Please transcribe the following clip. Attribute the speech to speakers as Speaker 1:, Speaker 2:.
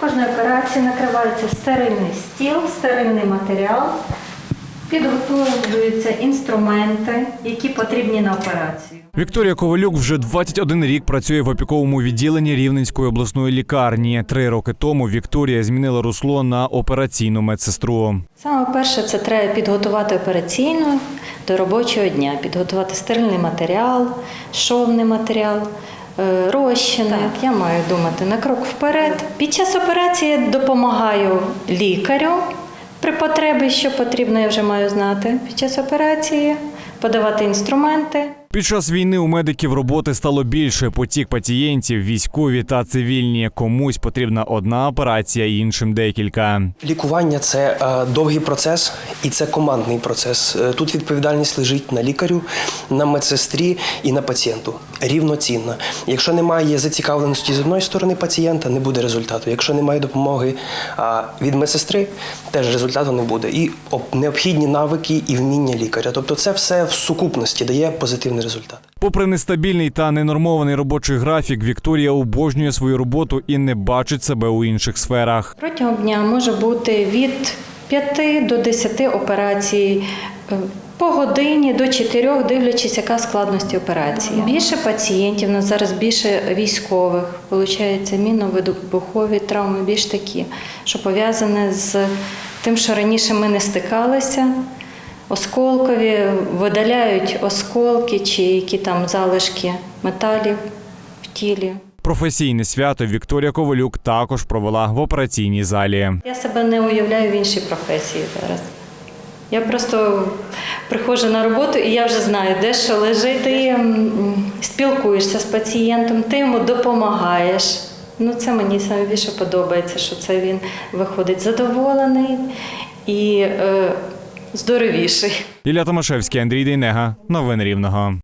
Speaker 1: кожної операції накривається стерильний стіл, стерильний матеріал, підготовлюються інструменти, які потрібні на операцію.
Speaker 2: Вікторія Ковалюк вже 21 рік працює в опіковому відділенні Рівненської обласної лікарні. Три роки тому Вікторія змінила русло на операційну медсестру.
Speaker 1: Саме перше, це треба підготувати операційну до робочого дня, підготувати стерильний матеріал, шовний матеріал, е, розчини. Я маю думати на крок вперед. Під час операції допомагаю лікарю. При потребі, що потрібно, я вже маю знати під час операції, подавати інструменти.
Speaker 2: Під час війни у медиків роботи стало більше. Потік пацієнтів, військові та цивільні. Комусь потрібна одна операція, іншим декілька.
Speaker 3: Лікування це е, довгий процес і це командний процес. Е, Тут відповідальність лежить на лікарю, на медсестрі і на пацієнту. Рівноцінна. Якщо немає зацікавленості з одної сторони пацієнта, не буде результату. Якщо немає допомоги від медсестри, теж результату не буде. І об- необхідні навики і вміння лікаря. Тобто, це все в сукупності дає позитивний результат.
Speaker 2: Попри нестабільний та ненормований робочий графік, Вікторія обожнює свою роботу і не бачить себе у інших сферах.
Speaker 1: Протягом дня може бути від 5 до 10 операцій. е, По годині до 4, дивлячись, яка складність операції. Більше пацієнтів, у нас зараз більше військових, виходить, мінно-вибухові травми, більш такі, що пов'язане з тим, що раніше ми не стикалися. Осколкові видаляють осколки чи які там залишки металів в тілі.
Speaker 2: Професійне свято Вікторія Ковалюк також провела в операційній залі.
Speaker 1: Я себе не уявляю в іншій професії зараз. Я просто приходжу на роботу і я вже знаю, де що лежить. Ти спілкуєшся з пацієнтом, ти йому допомагаєш. Ну, це мені саме більше подобається, що це він виходить задоволений і е, здоровіший.
Speaker 2: Ілля Томашевський, Андрій Дейнега. Новини Рівного.